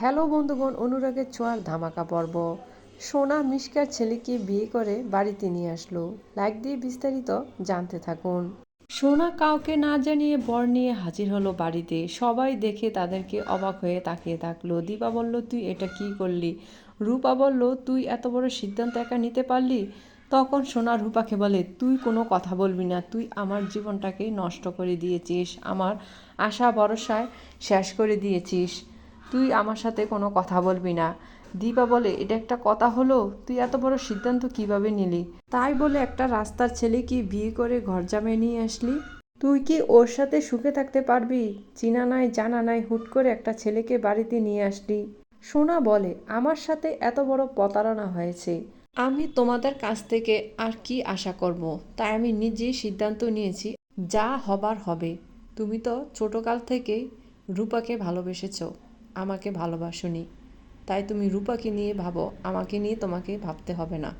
Hello বন্ধুগণ, অনুরাগের ছোঁয়ার ধামাকা পর্ব। সোনা মিশকার ছেলেকে বিয়ে করে বাড়িতে নিয়ে আসলো। লাইক দিয়ে বিস্তারিত জানতে থাকুন। সোনা কাউকে না জানিয়ে বর নিয়ে হাজির হলো বাড়িতে। সবাই দেখে তাদেরকে অবাক হয়ে তাকিয়ে থাকল। দীপা বলল, তুই এটা কি করলি? রূপা বলল, তুই এত বড় সিদ্ধান্ত একা নিতে পারলি? তখন সোনা রূপাকে বলে, তুই কোনো কথা বলবি না। তুই আমার জীবনটাকে নষ্ট করে দিয়েছিস। আমার আশা ভরসায় শেষ করে দিয়েছিস। তুই আমার সাথে কোনো কথা বলবি না। দীপা বলে, এটা একটা কথা হলো? তুই এত বড় সিদ্ধান্ত কীভাবে নিলি? তাই বলে একটা রাস্তার ছেলেকে বিয়ে করে ঘর জামাই নিয়ে আসলি। তুই কি ওর সাথে সুখে থাকতে পারবি? চিনা নাই, জানা নাই, হুট করে একটা ছেলেকে বাড়িতে নিয়ে আসলি। সোনা বলে, আমার সাথে এত বড় প্রতারণা হয়েছে। আমি তোমাদের কাছ থেকে আর কি আশা করব? তাই আমি নিজেই সিদ্ধান্ত নিয়েছি, যা হবার হবে। তুমি তো ছোটকাল থেকেই রূপাকে ভালোবেসেছো। আমাকে ভালোবাসোনি। তাই তুমি রূপাকে নিয়ে ভাবো আমাকে নিয়ে তোমাকে ভাবতে হবে না।